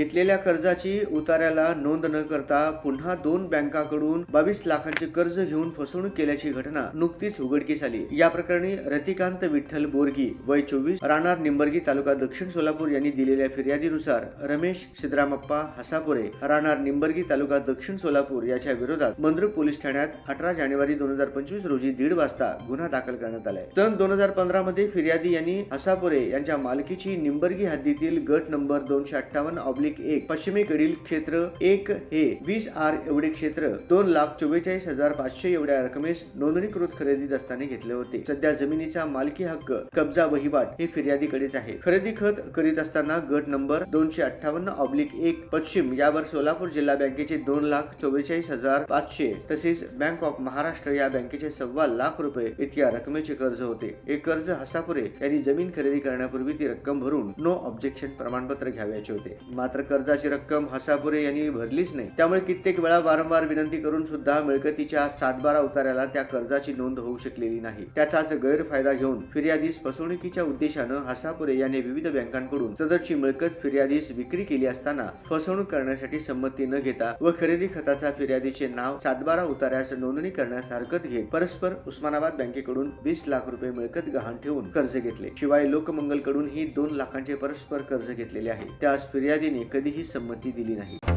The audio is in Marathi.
घेतलेल्या कर्जाची उतार्याला नोंद न करता पुन्हा दोन बँकाकडून बावीस लाखांचे कर्ज घेऊन फसवणूक केल्याची घटना नुकतीच उघडकीस आली. या प्रकरणी रतिकांत विठ्ठल बोरगी वय चोवीस राहणार निंबर्गी तालुका दक्षिण सोलापूर यांनी दिलेल्या फिर्यादीनुसार रमेश सिद्धरामप्पा हसापुरे राहणार निंबर्गी तालुका दक्षिण सोलापूर याच्या विरोधात मंद्रुक पोलीस ठाण्यात अठरा जानेवारी दोन हजार पंचवीस रोजी दीड वाजता गुन्हा दाखल करण्यात आलाय. सन दोन हजार पंधरा मध्ये फिर्यादी यांनी हसापुरे यांच्या मालकीची निंबर्गी हद्दीतील गट नंबर दोनशे अठ्ठावन्न ऑब्लिक एक पश्चिमेकडील क्षेत्र एक हे वीस आर एवढे क्षेत्र दोन लाख चोवेचाळीस हजार पाचशे एवढ्या रकमेस नोंदणीकृत खरेदी दस्ताने घेतले होते. सध्या जमिनीचा मालकी हक्क कब्जा वहिवाट हे फिर्यादीकडेच आहे. खरेदी खत करीत असताना गट नंबर दोनशे अठ्ठावन्न ऑब्लिक एक पश्चिम यावर सोलापूर जिल्हा बँकेचे दोन लाख चोवेचाळीस हजार पाचशे तसेच बँक ऑफ महाराष्ट्र या बँकेचे सव्वा लाख रुपये इतक्या रकमेचे कर्ज होते. हे कर्ज हसापुरे यांनी जमीन खरेदी करण्यापूर्वी ती रक्कम भरून नो ऑब्जेक्शन प्रमाणपत्र घ्यावयाचे होते. मात्र मात्र कर्जाची रक्कम हसापुरे यांनी भरलीच नाही. त्यामुळे कित्येक वेळा वारंवार विनंती करून सुद्धा मिळकतीच्या सातबारा उतार्याला त्या कर्जाची नोंद होऊ शकलेली नाही. त्याचाच गैरफायदा घेऊन फिर्यादीस फसवणुकीच्या उद्देशानं हसापुरे याने विविध बँकांकडून सदरची मिळकत फिर्यादीस विक्री केली असताना फसवणूक करण्यासाठी संमती न घेता व खरेदी खताचा फिर्यादीचे नाव सातबारा उतार्यास नोंदणी करण्यास हरकत घेत परस्पर उस्मानाबाद बँकेकडून वीस लाख रुपये मिळकत गहाण ठेवून कर्ज घेतले. शिवाय लोकमंगलकडून ही दोन लाखांचे परस्पर कर्ज घेतलेले आहे. त्यास फिर्यादीने कधीही संमती दिली नाही.